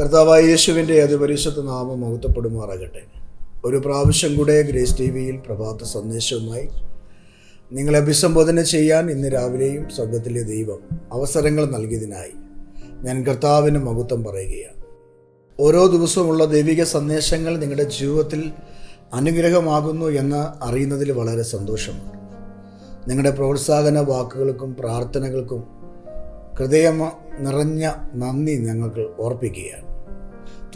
കർത്താവായ യേശുവിന്റെ അതിപരിശുദ്ധ നാമം മഹത്വപ്പെടുമാറാകട്ടെ. ഒരു പ്രാവശ്യം കൂടെ ഗ്രേസ് ടി വിയിൽ പ്രഭാത സന്ദേശവുമായി നിങ്ങളെ അഭിസംബോധന ചെയ്യാൻ ഇന്ന് രാവിലെയും സ്വർഗത്തിലെ ദൈവം അവസരങ്ങൾ നൽകിയതിനായി ഞാൻ കർത്താവിന് മഹത്വം പറയുകയാണ്. ഓരോ ദിവസവുമുള്ള ദൈവിക സന്ദേശങ്ങൾ നിങ്ങളുടെ ജീവിതത്തിൽ അനുഗ്രഹമാകുന്നു എന്ന് അറിയുന്നതിൽ വളരെ സന്തോഷമുണ്ട് നിങ്ങളുടെ പ്രോത്സാഹന വാക്കുകൾക്കും പ്രാർത്ഥനകൾക്കും ഹൃദയം നിറഞ്ഞ നന്ദി ഞങ്ങൾക്ക് ഓർപ്പിക്കുകയാണ്.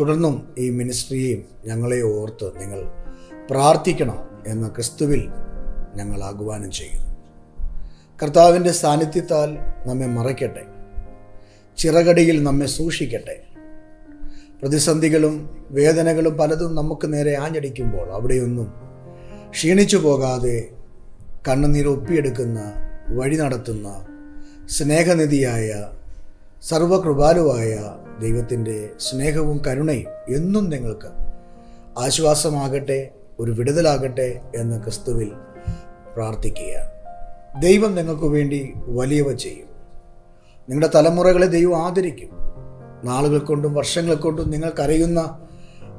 തുടർന്നും ഈ മിനിസ്ട്രിയെയും ഞങ്ങളെ ഓർത്ത് നിങ്ങൾ പ്രാർത്ഥിക്കണം എന്ന ക്രിസ്തുവിൽ ഞങ്ങൾ ആഹ്വാനം ചെയ്യുന്നു. കർത്താവിന്റെ സാന്നിധ്യത്താൽ നമ്മെ മറയ്ക്കട്ടെ. ചിറകടിയിൽ നമ്മെ സൂക്ഷിക്കട്ടെ. പ്രതിസന്ധികളും വേദനകളും പലതും നമുക്ക് നേരെ ആഞ്ഞടിക്കുമ്പോൾ അവിടെയൊന്നും ക്ഷീണിച്ചു പോകാതെ കണ്ണുനീർ ഒപ്പിയെടുക്കുന്ന വഴി നടത്തുന്ന സ്നേഹനിധിയായ സർവകൃപാലുവായ ദൈവത്തിന്റെ സ്നേഹവും കരുണയും എന്നും നിങ്ങൾക്ക് ആശ്വാസമാകട്ടെ ഒരു വിടുതലാകട്ടെ എന്ന് ക്രിസ്തുവിൽ പ്രാർത്ഥിക്കുകയാണ്. ദൈവം നിങ്ങൾക്ക് വേണ്ടി വലിയവ ചെയ്യും. നിങ്ങളുടെ തലമുറകളെ ദൈവം ആദരിക്കും. നാളുകൾ കൊണ്ടും വർഷങ്ങൾ കൊണ്ടും നിങ്ങൾക്കറിയുന്ന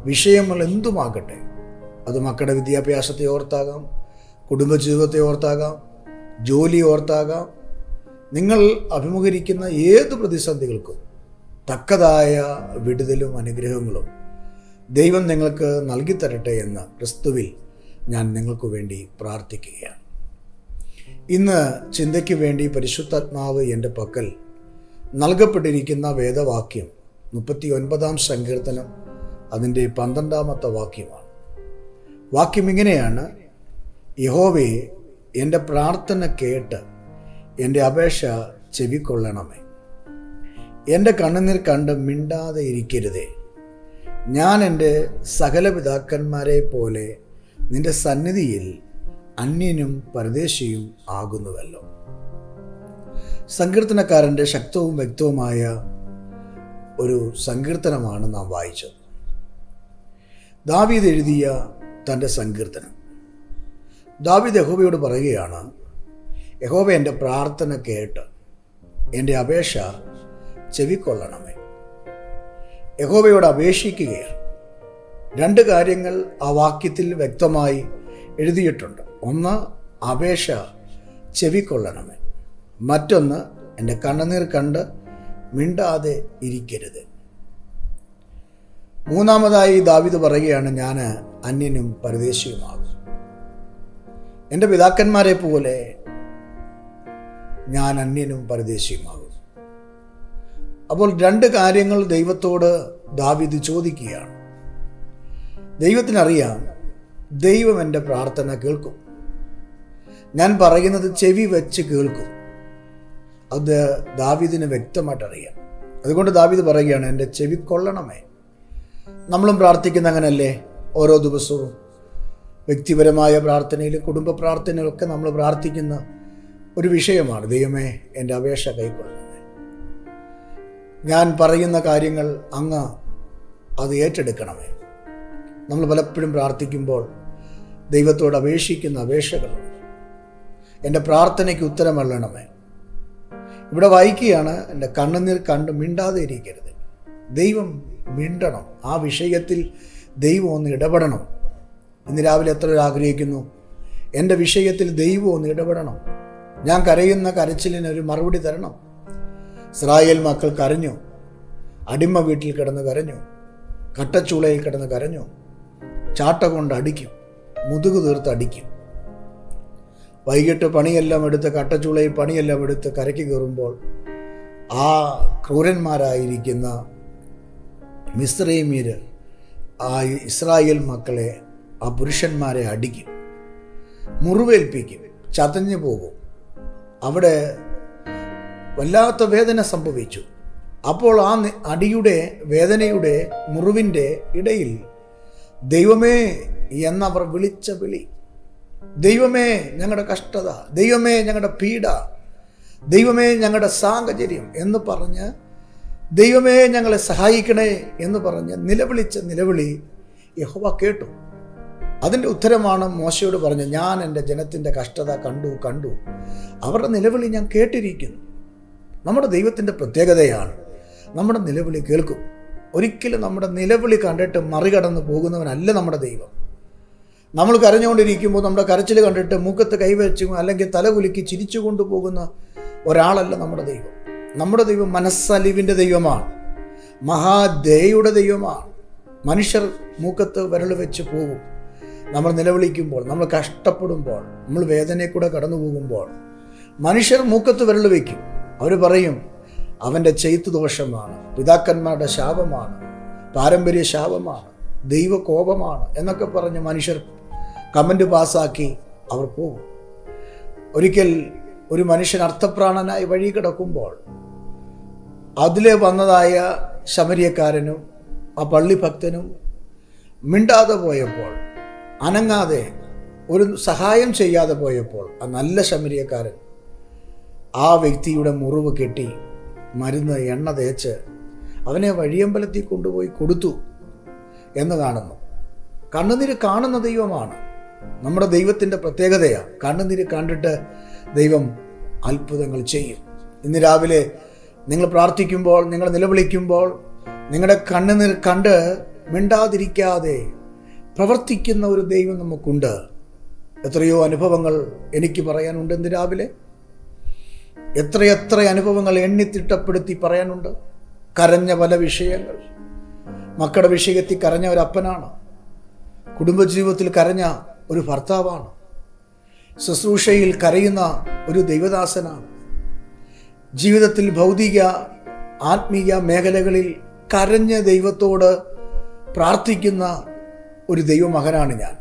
വിഷയങ്ങൾ എന്തുമാകട്ടെ. അത് മക്കളുടെ വിദ്യാഭ്യാസത്തെ ഓർത്താകാം കുടുംബജീവിതത്തെ ഓർത്താകാം ജോലി ഓർത്താകാം. നിങ്ങൾ അഭിമുഖീകരിക്കുന്ന ഏത് പ്രതിസന്ധികൾക്കും തക്കതായ വിടുതലും അനുഗ്രഹങ്ങളും ദൈവം നിങ്ങൾക്ക് നൽകിത്തരട്ടെ എന്ന് ക്രിസ്തുവിൽ ഞാൻ നിങ്ങൾക്ക് വേണ്ടി പ്രാർത്ഥിക്കുകയാണ്. ഇന്ന് ചിന്തയ്ക്ക് വേണ്ടി പരിശുദ്ധാത്മാവ് എന്റെ പക്കൽ നൽകപ്പെട്ടിരിക്കുന്ന വേദവാക്യം മുപ്പത്തി ഒൻപതാം സങ്കീർത്തനം അതിന്റെ പന്ത്രണ്ടാമത്തെ വാക്യമാണ്. വാക്യം ഇങ്ങനെയാണ്. യഹോവയെ എന്റെ പ്രാർത്ഥന കേട്ട് എന്റെ അപേക്ഷ ചെവിക്കൊള്ളണമേ. എന്റെ കണ്ണുനീർ കണ്ട് മിണ്ടാതെ ഇരിക്കരുതേ. ഞാൻ എന്റെ സകല പിതാക്കന്മാരെ പോലെ നിന്റെ സന്നിധിയിൽ അന്യനും പരദേശിയും ആകുന്നുവല്ലോ. സങ്കീർത്തനക്കാരന്റെ ശക്തവും വ്യക്തവുമായ ഒരു സങ്കീർത്തനമാണ് നാം വായിച്ചത്. ദാവീദ് എഴുതിയ തന്റെ സങ്കീർത്തനം. ദാവീദ് യഹോബയോട് പറയുകയാണ് യഹോബ എന്റെ പ്രാർത്ഥന കേട്ട് എന്റെ അപേക്ഷ ചെവിക്കൊള്ളണമേ. യഹോബയോട് അപേക്ഷിക്കുകയാണ് രണ്ട് കാര്യങ്ങൾ ആ വാക്യത്തിൽ വ്യക്തമായി എഴുതിയിട്ടുണ്ട്. ഒന്ന് അപേക്ഷ ചെവിക്കൊള്ളണമേ. മറ്റൊന്ന് എന്റെ കണ്ണുനീർ കണ്ട് മിണ്ടാതെ ഇരിക്കരുത്. മൂന്നാമതായി ദാവിദ് പറയുകയാണ് ഞാൻ അന്യനും പരദേശിയുമാകും എന്റെ പിതാക്കന്മാരെ പോലെ ഞാൻ അന്യനും പരദേശിയുമാകും അപ്പോൾ രണ്ട് കാര്യങ്ങൾ ദൈവത്തോട് ദാവിദ് ചോദിക്കുകയാണ്. ദൈവത്തിനറിയാം ദൈവം എന്റെ പ്രാർത്ഥന കേൾക്കും. ഞാൻ പറയുന്നത് ചെവി വെച്ച് കേൾക്കും. അത് ദാവിദിന് വ്യക്തമായിട്ട് അറിയാം അതുകൊണ്ട് ദാവിദ് പറയുകയാണ് എന്റെ ചെവി കൊള്ളണമേ. നമ്മളും പ്രാർത്ഥിക്കുന്ന അങ്ങനല്ലേ? ഓരോ ദിവസവും വ്യക്തിപരമായ പ്രാർത്ഥനയിൽ കുടുംബ പ്രാർത്ഥനയിലൊക്കെ നമ്മൾ പ്രാർത്ഥിക്കുന്ന ഒരു വിഷയമാണ്. ദൈവമേ എന്റെ അപേക്ഷ കൈക്കൊള്ളണമേ ഞാൻ പറയുന്ന കാര്യങ്ങൾ അങ്ങ് അത് ഏറ്റെടുക്കണമേ. നമ്മൾ പലപ്പോഴും പ്രാർത്ഥിക്കുമ്പോൾ ദൈവത്തോട് അപേക്ഷിക്കുന്ന അപേക്ഷകളുണ്ട് എന്റെ പ്രാർത്ഥനയ്ക്ക് ഉത്തരം വല്ലണമേ ഇവിടെ വായിക്കുകയാണ് എന്റെ കണ്ണുനീർ കണ്ട് മിണ്ടാതെ ഇരിക്കരുത്. ദൈവം മിണ്ടണം. ആ വിഷയത്തിൽ ദൈവം ഒന്ന് ഇടപെടണം. ഇന്ന് രാവിലെ എത്ര പേർ ആഗ്രഹിക്കുന്നു? എന്റെ വിഷയത്തിൽ ദൈവം ഒന്ന് ഇടപെടണം. ഞാൻ കരയുന്ന കരച്ചിലിന് ഒരു മറുപടി തരണം. ഇസ്രായേൽ മക്കൾ കരഞ്ഞു. അടിമ വീട്ടിൽ കിടന്ന് കരഞ്ഞു. കട്ടച്ചൂളയിൽ കിടന്ന് കരഞ്ഞു. ചാട്ട കൊണ്ട് അടിക്കും. മുതുകു തീർത്ത് അടിക്കും. വൈകിട്ട് പണിയെല്ലാം എടുത്ത് കട്ടച്ചൂളയിൽ പണിയെല്ലാം എടുത്ത് കരയ്ക്ക് കയറുമ്പോൾ ആ ക്രൂരന്മാരായിരിക്കുന്ന മിസ്രൈമീര് ആ ഇസ്രായേൽ മക്കളെ ആ പുരുഷന്മാരെ അടിക്കും. മുറിവേൽപ്പിക്കും. ചതഞ്ഞു പോകും. അവിടെ വല്ലാത്ത വേദന സംഭവിച്ചു. അപ്പോൾ ആ അടിയുടെ വേദനയുടെ മുറിവിന്റെ ഇടയിൽ ദൈവമേ എന്നവർ വിളിച്ച വിളി ദൈവമേ ഞങ്ങളുടെ കഷ്ടത ദൈവമേ ഞങ്ങളുടെ പീഡ ദൈവമേ ഞങ്ങളുടെ സാഹചര്യം എന്ന് പറഞ്ഞ് ദൈവമേ ഞങ്ങളെ സഹായിക്കണേ എന്ന് പറഞ്ഞ് നിലവിളിച്ച നിലവിളി യഹോവ കേട്ടു. അതിന്റെ ഉത്തരമാണ് മോശയോട് പറഞ്ഞത് ഞാൻ എന്റെ ജനത്തിന്റെ കഷ്ടത കണ്ടു കണ്ടു. അവരുടെ നിലവിളി ഞാൻ കേട്ടിരിക്കുന്നു. നമ്മുടെ ദൈവത്തിന്റെ പ്രത്യേകതയാണ്. നമ്മുടെ നിലവിളി കേൾക്കും. ഒരിക്കലും നമ്മുടെ നിലവിളി കണ്ടിട്ട് മറികടന്ന് പോകുന്നവനല്ല നമ്മുടെ ദൈവം. നമ്മൾ കരഞ്ഞുകൊണ്ടിരിക്കുമ്പോൾ നമ്മുടെ കരച്ചിൽ കണ്ടിട്ട് മൂക്കത്ത് കൈവച്ചു അല്ലെങ്കിൽ തലകുലുക്കി ചിരിച്ചു കൊണ്ടുപോകുന്ന ഒരാളല്ല നമ്മുടെ ദൈവം. നമ്മുടെ ദൈവം മനസ്സലിവിന്റെ ദൈവമാണ്. മഹാദയയുടെ ദൈവമാണ്. മനുഷ്യർ മൂക്കത്ത് വിരൽ വെച്ച് പോകും. നമ്മൾ നിലവിളിക്കുമ്പോൾ നമ്മൾ കഷ്ടപ്പെടുമ്പോൾ നമ്മൾ വേദനയെ കൂടെ കടന്നു പോകുമ്പോൾ മനുഷ്യർ മൂക്കത്ത് വിരൽ വയ്ക്കും. അവർ പറയും അവന്റെ ചെയ്ത്തു ദോഷമാണ് പിതാക്കന്മാരുടെ ശാപമാണ് പാരമ്പര്യ ശാപമാണ് ദൈവകോപമാണ് എന്നൊക്കെ പറഞ്ഞ് മനുഷ്യർ കമന്റ് പാസ്സാക്കി അവർ പോകും. ഒരിക്കൽ ഒരു മനുഷ്യൻ അർത്ഥപ്രാണനായി വഴി കിടക്കുമ്പോൾ അതിലെ വന്നതായ ശമരിയക്കാരനും ആ പള്ളി ഭക്തനും മിണ്ടാതെ പോയപ്പോൾ അനങ്ങാതെ ഒരു സഹായം ചെയ്യാതെ പോയപ്പോൾ ആ നല്ല ശമരിയക്കാരൻ ആ വ്യക്തിയുടെ മുറിവ് കെട്ടി മരുന്ന് എണ്ണ തേച്ച് അവനെ വഴിയമ്പലത്തിൽ കൊണ്ടുപോയി കൊടുത്തു എന്ന് കാണുന്നു. കണ്ണുനീര് കാണുന്ന ദൈവമാണ്. നമ്മുടെ ദൈവത്തിന്റെ പ്രത്യേകതയാണ് കണ്ണുനീര് കണ്ടിട്ട് ദൈവം അത്ഭുതങ്ങൾ ചെയ്യും. ഇന്ന് രാവിലെ നിങ്ങൾ പ്രാർത്ഥിക്കുമ്പോൾ നിങ്ങൾ നിലവിളിക്കുമ്പോൾ നിങ്ങളുടെ കണ്ണുനീർ കണ്ട് മിണ്ടാതിരിക്കാതെ പ്രവർത്തിക്കുന്ന ഒരു ദൈവം നമുക്കുണ്ട്. എത്രയോ അനുഭവങ്ങൾ എനിക്ക് പറയാനുണ്ട് ഇന്ന് രാവിലെ. എത്രയെത്ര അനുഭവങ്ങൾ എണ്ണിത്തിട്ടപ്പെടുത്തി പറയാനുണ്ട്? കരഞ്ഞ പല വിഷയങ്ങൾ. മക്കളുടെ വിഷയത്തിൽ കരഞ്ഞ ഒരു അപ്പനാണ്. കുടുംബജീവിതത്തിൽ കരഞ്ഞ ഒരു ഭർത്താവാണ്. ശുശ്രൂഷയിൽ കരയുന്ന ഒരു ദൈവദാസനാണ്. ജീവിതത്തിൽ ഭൗതിക ആത്മീയ മേഖലകളിൽ കരഞ്ഞ ദൈവത്തോട് പ്രാർത്ഥിക്കുന്ന ഒരു ദൈവമകനാണ് ഞാൻ.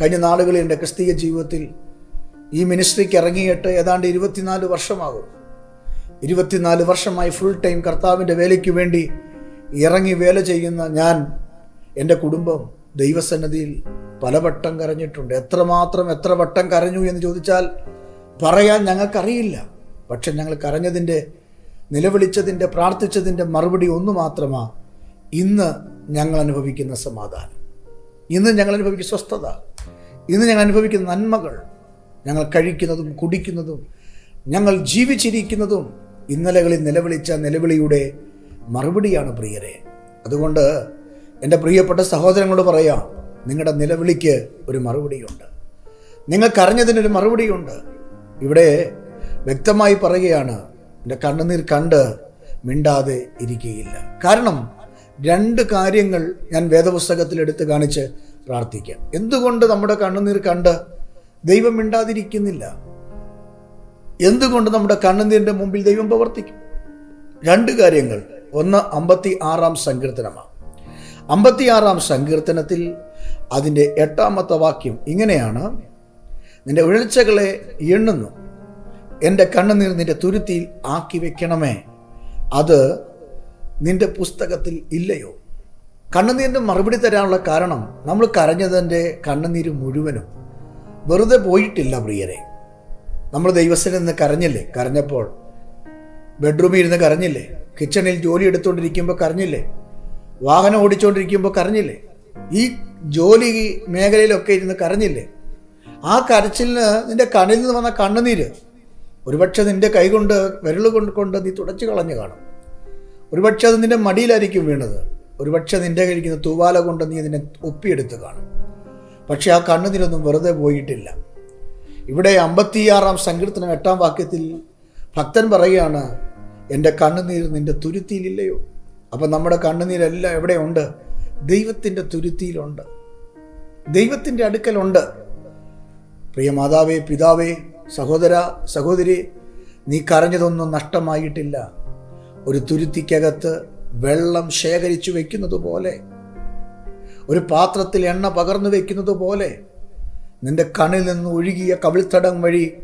കഴിഞ്ഞ നാളുകളിൽ എന്റെ ക്രിസ്തീയ ജീവിതത്തിൽ ഈ മിനിസ്ട്രിക്ക് ഇറങ്ങിയിട്ട് ഏതാണ്ട് ഇരുപത്തിനാല് വർഷമാകും. ഇരുപത്തിനാല് വർഷമായി ഫുൾ ടൈം കർത്താവിന്റെ വേലയ്ക്ക് വേണ്ടി ഇറങ്ങി വേല ചെയ്യുന്ന ഞാൻ എന്റെ കുടുംബം ദൈവസന്നദ്ധിയിൽ പലവട്ടം കരഞ്ഞിട്ടുണ്ട്. എത്രമാത്രം എത്ര വട്ടം കരഞ്ഞു എന്ന് ചോദിച്ചാൽ പറയാൻ ഞങ്ങൾക്കറിയില്ല. പക്ഷെ ഞങ്ങൾ കരഞ്ഞതിന്റെ നിലവിളിച്ചതിന്റെ പ്രാർത്ഥിച്ചതിന്റെ മറുപടി ഒന്ന് മാത്രമാ ഇന്ന് ഞങ്ങൾ അനുഭവിക്കുന്ന സമാധാനം. ഇന്ന് ഞങ്ങൾ അനുഭവിക്കുന്ന സ്വസ്ഥത. ഇന്ന് ഞങ്ങൾ അനുഭവിക്കുന്ന നന്മകൾ. ഞങ്ങൾ കഴിക്കുന്നതും കുടിക്കുന്നതും ഞങ്ങൾ ജീവിച്ചിരിക്കുന്നതും ഇന്നലകളിൽ നിലവിളിച്ച നിലവിളിയുടെ മറുപടിയാണ് പ്രിയരെ. അതുകൊണ്ട് എന്റെ പ്രിയപ്പെട്ട സഹോദരങ്ങളോട് പറയാം നിങ്ങളുടെ നിലവിളിക്ക് ഒരു മറുപടിയുണ്ട്. നിങ്ങൾക്കറിഞ്ഞതിനൊരു മറുപടിയുണ്ട്. ഇവിടെ വ്യക്തമായി പറയുകയാണ് എന്റെ കണ്ണുനീർ കണ്ട് മിണ്ടാതെ ഇരിക്കുകയില്ല കാരണം രണ്ട് കാര്യങ്ങൾ ഞാൻ വേദപുസ്തകത്തിൽ എടുത്ത് കാണിച്ച് പ്രാർത്ഥിക്കാം. എന്തുകൊണ്ട് നമ്മുടെ കണ്ണുനീർ കണ്ട് ദൈവം മിണ്ടാതിരിക്കുന്നില്ല. എന്തുകൊണ്ട് നമ്മുടെ കണ്ണുനീരിന്റെ മുമ്പിൽ ദൈവം പ്രവർത്തിക്കും? രണ്ട് കാര്യങ്ങൾ. ഒന്ന് അമ്പത്തി ആറാം സങ്കീർത്തനമാണ്. അമ്പത്തിയാറാം സങ്കീർത്തനത്തിൽ അതിന്റെ എട്ടാമത്തെ വാക്യം ഇങ്ങനെയാണ്. നിന്റെ ഉഴൽച്ചകളെ എണ്ണുന്നു. എന്റെ കണ്ണുനീർ നിന്റെ തുരുത്തിയിൽ ആക്കി വെക്കണമേ. അത് നിന്റെ പുസ്തകത്തിൽ ഇല്ലയോ? കണ്ണുനീരിന് മറുപടി തരാനുള്ള കാരണം നമ്മൾ കരഞ്ഞതിന്റെ കണ്ണുനീര് മുഴുവനും വെറുതെ പോയിട്ടില്ല പ്രിയരെ. നമ്മൾ ദൈവത്തിൽ നിന്ന് കരഞ്ഞില്ലേ? കരഞ്ഞപ്പോൾ ബെഡ്റൂമിൽ ഇരുന്ന് കരഞ്ഞില്ലേ? കിച്ചണിൽ ജോലി എടുത്തുകൊണ്ടിരിക്കുമ്പോൾ കരഞ്ഞില്ലേ? വാഹനം ഓടിച്ചുകൊണ്ടിരിക്കുമ്പോൾ കരഞ്ഞില്ലേ? ഈ ജോലി മേഖലയിലൊക്കെ ഇരുന്ന് കരഞ്ഞില്ലേ? ആ കരച്ചിലിന് നിന്റെ കണ്ണിൽ നിന്ന് വന്ന കണ്ണുനീര് ഒരുപക്ഷെ നിന്റെ കൈ കൊണ്ട് വിരൽ കൊണ്ട് കൊണ്ട് നീ തുടച്ചു കളഞ്ഞു കാണും. ഒരുപക്ഷെ അത് നിന്റെ മടിയിലായിരിക്കും വീണത്. ഒരുപക്ഷെ നിന്റെ കഴിക്കുന്ന തൂവാല കൊണ്ട് നീ അതിനെ ഒപ്പിയെടുത്ത് കാണും. പക്ഷെ ആ കണ്ണുനീരൊന്നും വെറുതെ പോയിട്ടില്ല. ഇവിടെ അമ്പത്തിയാറാം സങ്കീർത്തനം എട്ടാം വാക്യത്തിൽ ഭക്തൻ പറയുകയാണ് എന്റെ കണ്ണുനീർ നിന്റെ തുരുത്തിയിലില്ലയോ? അപ്പം നമ്മുടെ കണ്ണുനീരെല്ലാം എവിടെയുണ്ട്? ദൈവത്തിന്റെ തുരുത്തിയിലുണ്ട്. ദൈവത്തിന്റെ അടുക്കലുണ്ട്. പ്രിയ മാതാവേ പിതാവേ സഹോദര സഹോദരി നീ കരഞ്ഞതൊന്നും നഷ്ടമായിട്ടില്ല. ഒരു തുരുത്തിക്കകത്ത് വെള്ളം ശേഖരിച്ചു വെക്കുന്നത് പോലെ ഒരു പാത്രത്തിൽ എണ്ണ പകർന്നു വയ്ക്കുന്നത് പോലെ നിന്റെ കണ്ണിൽ നിന്ന് ഒഴുകിയ കവിൾത്തടം വഴി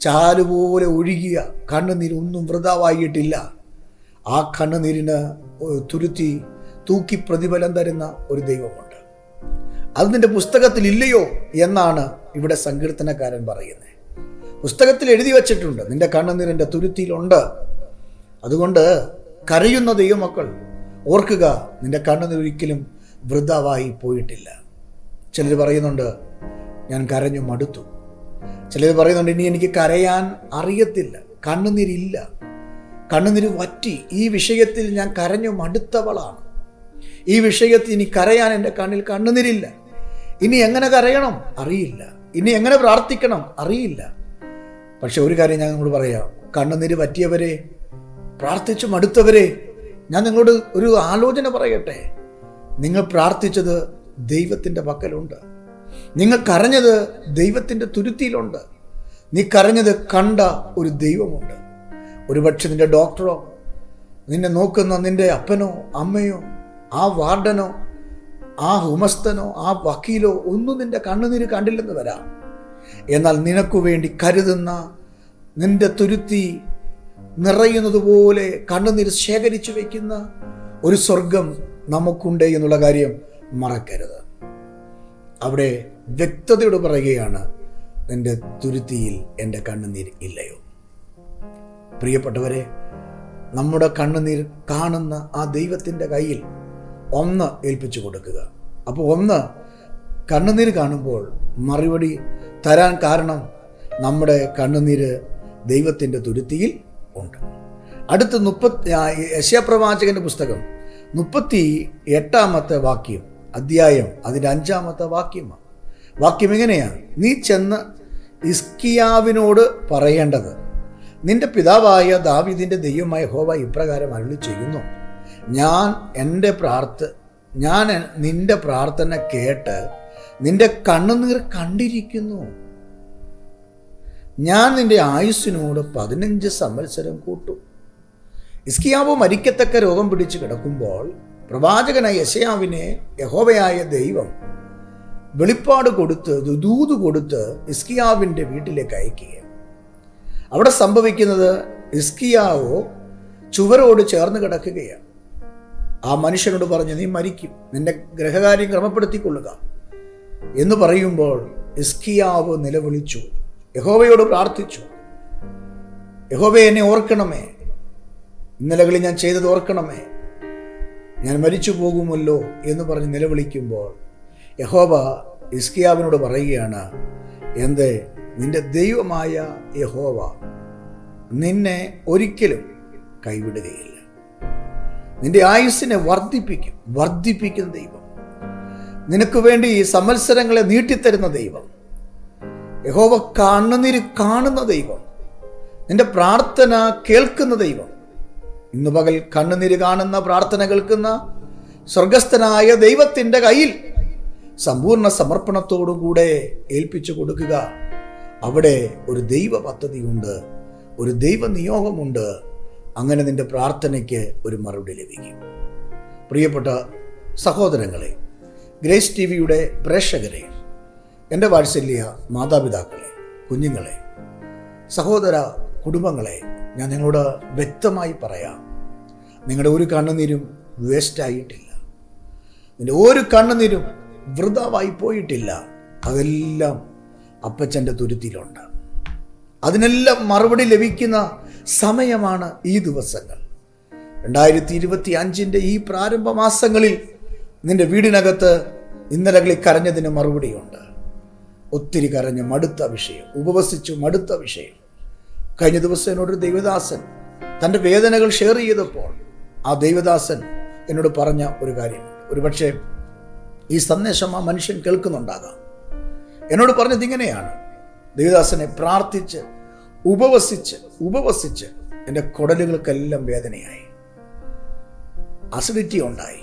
ചാലുപോലെ ഒഴുകിയ കണ്ണുനീര് ഒന്നും വൃതാവായിട്ടില്ല. ആ കണ്ണുനീരിന് തുരുത്തി തൂക്കി പ്രതിഫലം തരുന്ന ഒരു ദൈവമുണ്ട്. അത് നിന്റെ പുസ്തകത്തിൽ ഇല്ലയോ എന്നാണ് ഇവിടെ സങ്കീർത്തനക്കാരൻ പറയുന്നത്. പുസ്തകത്തിൽ എഴുതി വച്ചിട്ടുണ്ട് നിന്റെ കണ്ണുനീരിന്റെ തുരുത്തിയിലുണ്ട്. അതുകൊണ്ട് കരയുന്ന ദൈവമക്കൾ ഓർക്കുക നിന്റെ കണ്ണുനീർ ഒരിക്കലും വൃതാവായി പോയിട്ടില്ല. ചിലർ പറയുന്നുണ്ട് ഞാൻ കരഞ്ഞു മടുത്തു. ചിലർ പറയുന്നുണ്ട് ഇനി എനിക്ക് കരയാൻ അറിയത്തില്ല കണ്ണുനീരില്ല. കണ്ണുനീര് വറ്റി ഈ വിഷയത്തിൽ ഞാൻ കരഞ്ഞു മടുത്തവളാണ്. ഈ വിഷയത്തിൽ ഇനി കരയാൻ എന്റെ കണ്ണിൽ കണ്ണുനീരില്ല. ഇനി എങ്ങനെ കരയണം? അറിയില്ല. ഇനി എങ്ങനെ പ്രാർത്ഥിക്കണം? അറിയില്ല. പക്ഷെ ഒരു കാര്യം ഞാൻ നിങ്ങളോട് പറയാം. കണ്ണുനീര് പറ്റിയവരെ പ്രാർത്ഥിച്ചു മടുത്തവരെ ഞാൻ നിങ്ങളോട് ഒരു ആലോചന പറയട്ടെ. നിങ്ങൾ പ്രാർത്ഥിച്ചത് ദൈവത്തിന്റെ പക്കലുണ്ട്. നിങ്ങൾ കരഞ്ഞത് ദൈവത്തിന്റെ തുരുത്തിയിലുണ്ട്. നീ കരഞ്ഞത് കണ്ട ഒരു ദൈവമുണ്ട്. ഒരുപക്ഷെ നിന്റെ ഡോക്ടറോ നിന്നെ നോക്കുന്ന നിന്റെ അപ്പനോ അമ്മയോ ആ വാർഡനോ ആ ഹുമസ്തനോ ആ വക്കീലോ ഒന്നും നിന്റെ കണ്ണുനീര് കണ്ടില്ലെന്ന് വരാം. എന്നാൽ നിനക്കു വേണ്ടി കരുതുന്ന നിന്റെ തുരുത്തി നിറയുന്നത് പോലെ കണ്ണുനീര് ശേഖരിച്ചു വയ്ക്കുന്ന ഒരു സ്വർഗം നമുക്കുണ്ട് എന്നുള്ള കാര്യം മറക്കരുത്. അവിടെ വ്യക്തതയോട് പറയുകയാണ് എന്റെ തുരുത്തിയിൽ എന്റെ കണ്ണുനീർ ഇല്ലയോ? പ്രിയപ്പെട്ടവരെ നമ്മുടെ കണ്ണുനീർ കാണുന്ന ആ ദൈവത്തിന്റെ കയ്യിൽ ഒന്ന് ഏൽപ്പിച്ചു കൊടുക്കുക. അപ്പോൾ ഒന്ന് കണ്ണുനീർ കാണുമ്പോൾ മറുപടി തരാൻ കാരണം നമ്മുടെ കണ്ണുനീര് ദൈവത്തിന്റെ തുരുത്തിയിൽ ഉണ്ട്. അടുത്ത മുപ്പത്തി യശ്യാപ്രവാചകന്റെ പുസ്തകം മുപ്പത്തി എട്ടാമത്തെ വാക്യം അധ്യായം അതിന്റെ അഞ്ചാമത്തെ വാക്യമാണ് വാക്യം എങ്ങനെയാണ് നീ ചെന്ന് ഇസ്കിയാവിനോട് പറയേണ്ടത് നിന്റെ പിതാവായ ദാവിദിന്റെ ദൈവമായ ഹോവ ഇപ്രകാരം അരുളി ചെയ്യുന്നു ഞാൻ എന്റെ പ്രാർത്ഥ ഞാൻ നിന്റെ പ്രാർത്ഥന കേട്ട് നിന്റെ കണ്ണുനീർ കണ്ടിരിക്കുന്നു. ഞാൻ നിന്റെ ആയുസ്സിനോട് പതിനഞ്ച് സംവത്സരം കൂട്ടും. ഇസ്കിയാവ് മരിക്കത്തക്ക രോഗം പിടിച്ച് കിടക്കുമ്പോൾ പ്രവാചകനായ യശയാവിനെ യഹോവയായ ദൈവം വെളിപ്പാട് കൊടുത്ത് ദൂത് കൊടുത്ത് ഇസ്കിയാവിന്റെ വീട്ടിലേക്ക് അയക്കുക അവിടെ സംഭവിക്കുന്നത് ഇസ്കിയാവോ ചുവരോട് ചേർന്ന് കിടക്കുകയാണ്. ആ മനുഷ്യനോട് പറഞ്ഞു നീ മരിക്കും. നിന്റെ ഗ്രഹകാര്യം ക്രമപ്പെടുത്തിക്കൊള്ളുക. എന്ന് പറയുമ്പോൾ ഇസ്കിയാവ് നിലവിളിച്ചു. യഹോവയോട് പ്രാർത്ഥിച്ചു. യഹോവയെന്നെ ഓർക്കണമേ. ഇന്നലകളിൽ ഞാൻ ചെയ്തത് ഓർക്കണമേ. ഞാൻ മരിച്ചു പോകുമല്ലോ എന്ന് പറഞ്ഞ് നിലവിളിക്കുമ്പോൾ യഹോബ ഇസ്കിയാവിനോട് പറയുകയാണ് എന്ത് നിന്റെ ദൈവമായ യഹോവ നിന്നെ ഒരിക്കലും കൈവിടുകയില്ല. നിന്റെ ആയുസ്സിനെ വർദ്ധിപ്പിക്കും വർദ്ധിപ്പിക്കുന്ന ദൈവം. നിനക്ക് വേണ്ടി ഈ സമത്സരങ്ങളെ നീട്ടിത്തരുന്ന ദൈവം. യഹോവ കണ്ണുനീര് കാണുന്ന ദൈവം. നിന്റെ പ്രാർത്ഥന കേൾക്കുന്ന ദൈവം. ഇന്ന് പകൽ കണ്ണുനീര് കാണുന്ന പ്രാർത്ഥന കേൾക്കുന്ന സ്വർഗസ്ഥനായ ദൈവത്തിന്റെ കയ്യിൽ സമ്പൂർണ സമർപ്പണത്തോടും കൂടെ ഏൽപ്പിച്ചു കൊടുക്കുക. അവിടെ ഒരു ദൈവ പദ്ധതിയുണ്ട് ഒരു ദൈവ നിയോഗമുണ്ട്. അങ്ങനെ നിന്റെ പ്രാർത്ഥനയ്ക്ക് ഒരു മറുപടി ലഭിക്കും. പ്രിയപ്പെട്ട സഹോദരങ്ങളെ ഗ്രേസ് ടി വിയുടെ പ്രേക്ഷകരെ എന്റെ വാത്സല്യ മാതാപിതാക്കളെ കുഞ്ഞുങ്ങളെ സഹോദര കുടുംബങ്ങളെ ഞാൻ നിങ്ങളോട് വ്യക്തമായി പറയാം. നിങ്ങളുടെ ഒരു കണ്ണുനീരും വേസ്റ്റായിട്ടില്ല. നിന്റെ ഒരു കണ്ണുനീരും വൃതാവായി പോയിട്ടില്ല. അതെല്ലാം അപ്പച്ചന്റെ തുരുത്തിയിലുണ്ട്. അതിനെല്ലാം മറുപടി ലഭിക്കുന്ന സമയമാണ് ഈ ദിവസങ്ങൾ. രണ്ടായിരത്തി ഇരുപത്തി അഞ്ചിന്റെ ഈ പ്രാരംഭ മാസങ്ങളിൽ നിന്റെ വീടിനകത്ത് ഇന്നലകളിൽ കരഞ്ഞതിന് മറുപടിയുണ്ട്. ഒത്തിരി കരഞ്ഞ് മടുത്ത വിഷയം ഉപവസിച്ചു മടുത്ത വിഷയം. കഴിഞ്ഞ ദിവസം എന്നോടൊരു ദൈവദാസൻ തന്റെ വേദനകൾ ഷെയർ ചെയ്തപ്പോൾ ആ ദൈവദാസൻ എന്നോട് പറഞ്ഞ ഒരു കാര്യമുണ്ട് ഒരുപക്ഷെ ഈ സന്ദേശം ആ മനുഷ്യൻ കേൾക്കുന്നുണ്ടാകാം. എന്നോട് പറഞ്ഞത് ഇങ്ങനെയാണ്. ദൈവദാസനെ പ്രാർത്ഥിച്ച് ഉപവസിച്ച് ഉപവസിച്ച് എന്റെ കുടലുകൾക്കെല്ലാം വേദനയായി. അസിഡിറ്റി ഉണ്ടായി.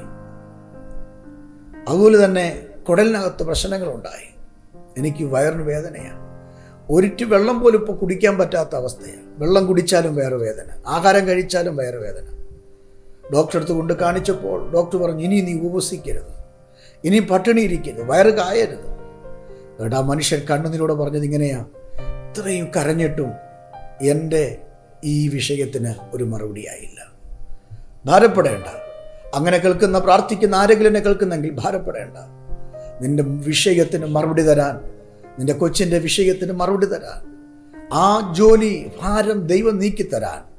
അതുപോലെ തന്നെ കുടലിനകത്ത് പ്രശ്നങ്ങളുണ്ടായി. എനിക്ക് വയറിന് വേദനയാണ്. ഒരിറ്റ് വെള്ളം പോലും ഇപ്പോൾ കുടിക്കാൻ പറ്റാത്ത അവസ്ഥയാണ്. വെള്ളം കുടിച്ചാലും വേറെ വേദന ആഹാരം കഴിച്ചാലും വേറെ വേദന. ഡോക്ടർ അടുത്ത് കൊണ്ട് കാണിച്ചപ്പോൾ ഡോക്ടർ പറഞ്ഞു ഇനി നീ ഉപസിക്കരുത്. ഇനി പട്ടിണി ഇരിക്കരുത് വയറ് കായരുത്. എന്നിട്ട് ആ മനുഷ്യൻ കണ്ണുനിലൂടെ പറഞ്ഞത് ഇങ്ങനെയാ. ഇത്രയും കരഞ്ഞിട്ടും എന്റെ ഈ വിഷയത്തിന് ഒരു മറുപടിയായില്ല. ഭാരപ്പെടേണ്ട. അങ്ങനെ കേൾക്കുന്ന പ്രാർത്ഥിക്കുന്ന ആരെങ്കിലും എന്നെ കേൾക്കുന്നെങ്കിൽ ഭാരപ്പെടേണ്ട. നിന്റെ വിഷയത്തിന് മറുപടി തരാൻ നിന്റെ കൊച്ചിന്റെ വിഷയത്തിന് മറുപടി തരാൻ. ആ ജോലി ഭാരം ദൈവം നീക്കിത്തരാൻ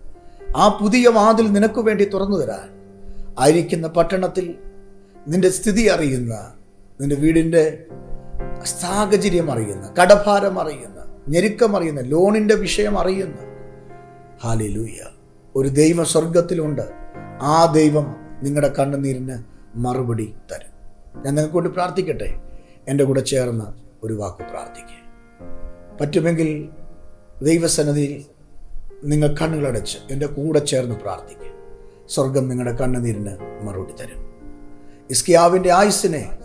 ആ പുതിയ വാതിൽ നിനക്ക് വേണ്ടി തുറന്നു തരാൻ. ആയിരിക്കുന്ന പട്ടണത്തിൽ നിന്റെ സ്ഥിതി അറിയുന്ന നിന്റെ വീടിന്റെ സാഹചര്യം അറിയുന്ന കടഭാരം അറിയുന്ന ഞെരുക്കം അറിയുന്ന ലോണിന്റെ വിഷയം അറിയുന്ന. ഹാലിലൂയ. ഒരു ദൈവ സ്വർഗത്തിലുണ്ട് ആ ദൈവം നിങ്ങളുടെ കണ്ണുനീരിന് മറുപടി തരും. ഞാൻ നിങ്ങൾക്ക് വേണ്ടി പ്രാർത്ഥിക്കട്ടെ. എന്റെ കൂടെ ചേർന്ന് ഒരു വാക്ക് പ്രാർത്ഥിക്കുക. പറ്റുമെങ്കിൽ ദൈവസന്നതിയിൽ നിങ്ങൾ കണ്ണുകളടച്ച് എന്റെ കൂടെ ചേർന്ന് പ്രാർത്ഥിക്കുക. സ്വർഗം നിങ്ങളുടെ കണ്ണുനീരിന് മറുപടി തരും. ഇസ്കിയാവിന്റെ ആയുസ്സിനെ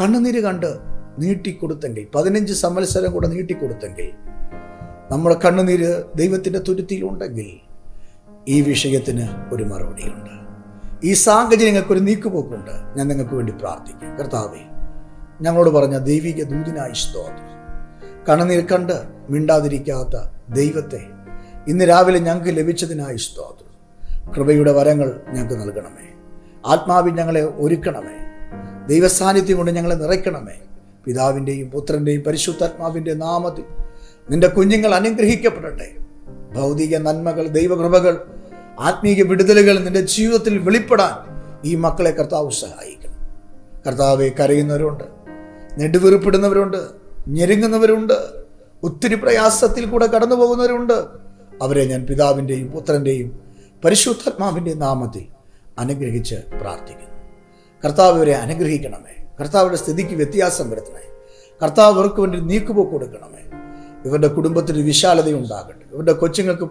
കണ്ണുനീര് കണ്ട് നീട്ടിക്കൊടുത്തെങ്കിൽ പതിനഞ്ച് സംവത്സരം കൂടെ നീട്ടിക്കൊടുത്തെങ്കിൽ നമ്മുടെ കണ്ണുനീര് ദൈവത്തിന്റെ തുരുത്തിയിലുണ്ടെങ്കിൽ ഈ വിഷയത്തിന് ഒരു മറുപടിയുണ്ട്. ഈ സാഹചര്യങ്ങൾക്ക് ഒരു നീക്കുപോക്കുണ്ട്. ഞാൻ നിങ്ങൾക്ക് വേണ്ടി പ്രാർത്ഥിക്കാം. കർത്താവേ ഞങ്ങളോട് പറഞ്ഞ ദൈവിക ദൂതിനായി സ്തോത്രം. കണ്ണുനീർ കണ്ട് മിണ്ടാതിരിക്കാത്ത ദൈവത്തെ ഇന്ന് രാവിലെ ഞങ്ങൾക്ക് ലഭിച്ചതിനായി സ്തോത്രം. കൃപയുടെ വരങ്ങൾ ഞങ്ങൾക്ക് നൽകണമേ. ആത്മാവിൽ ഞങ്ങളെ ഒരുക്കണമേ. ദൈവസാന്നിധ്യം കൊണ്ട് ഞങ്ങളെ നിറയ്ക്കണമേ. പിതാവിന്റെയും പുത്രന്റെയും പരിശുദ്ധാത്മാവിന്റെ നാമത്തിൽ നിന്റെ കുഞ്ഞുങ്ങൾ അനുഗ്രഹിക്കപ്പെടട്ടെ. ഭൗതിക നന്മകൾ ദൈവകൃപകൾ ആത്മീയ വിടുതലുകൾ നിന്റെ ജീവിതത്തിൽ വെളിപ്പെടാൻ ഈ മക്കളെ കർത്താവ് സഹായിക്കണം. കർത്താവെ കരയുന്നവരുണ്ട്. നെടുവീർപ്പിടുന്നവരുണ്ട് ഞെരുങ്ങുന്നവരുണ്ട് ഒത്തിരി പ്രയാസത്തിൽ കൂടെ കടന്നു പോകുന്നവരുണ്ട്. അവരെ ഞാൻ പിതാവിന്റെയും പുത്രന്റെയും പരിശുദ്ധാത്മാവിന്റെയും നാമത്തിൽ അനുഗ്രഹിച്ച് പ്രാർത്ഥിക്കുന്നു. കർത്താവ് ഇവരെ അനുഗ്രഹിക്കണമേ. കർത്താവിന്റെ സ്ഥിതിക്ക് വ്യത്യാസം വരുത്തണേ കർത്താവ് ഇവർക്ക് വേണ്ടി നീക്കുപോക്ക് കൊടുക്കണമേ. ഇവരുടെ കുടുംബത്തിന് വിശാലതയുണ്ടാകട്ടെ ഇവരുടെ കൊച്ചുങ്ങൾക്ക്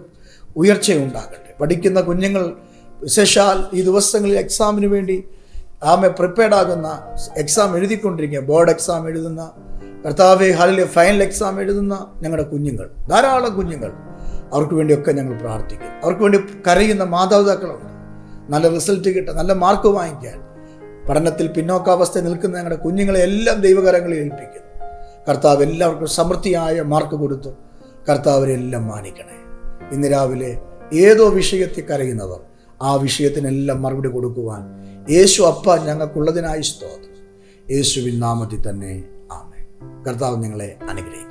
ഉയർച്ചയുണ്ടാകട്ടെ. പഠിക്കുന്ന കുഞ്ഞുങ്ങൾ വിശേഷാൽ ഈ ദിവസങ്ങളിൽ എക്സാമിന് വേണ്ടി ആമെ പ്രിപ്പയർഡ് ആകുന്ന എക്സാം എഴുതിക്കൊണ്ടിരിക്കുക. ബോർഡ് എക്സാം എഴുതുന്ന കർത്താവ് ഹാലിലെ ഫൈനൽ എക്സാം എഴുതുന്ന ഞങ്ങളുടെ കുഞ്ഞുങ്ങൾ. ധാരാളം കുഞ്ഞുങ്ങൾ. അവർക്ക് വേണ്ടിയൊക്കെ ഞങ്ങൾ പ്രാർത്ഥിക്കും. അവർക്ക് വേണ്ടി കരയുന്ന മാതാപിതാക്കളുണ്ട്. നല്ല റിസൾട്ട് കിട്ടുക നല്ല മാർക്ക് വാങ്ങിക്കാൻ. പഠനത്തിൽ പിന്നോക്കാവസ്ഥ നിൽക്കുന്ന ഞങ്ങളുടെ കുഞ്ഞുങ്ങളെ എല്ലാം ദൈവകരങ്ങളിൽ ഏൽപ്പിക്കുന്നു കർത്താവ് എല്ലാവർക്കും സമൃദ്ധിയായ മാർക്ക് കൊടുത്തു. കർത്താവരെല്ലാം മാനിക്കണേ. ഇന്ന് രാവിലെ ഏതോ വിഷയത്തിൽ കരയുന്നവർ ആ വിഷയത്തിനെല്ലാം മറുപടി കൊടുക്കുവാൻ യേശു അപ്പ ഞങ്ങൾക്കുള്ളതിനായി സ്തോത്രം. യേശുവിൻ നാമത്തിൽ തന്നെ ആമേ കർത്താവ് നിങ്ങളെ അനുഗ്രഹിക്കും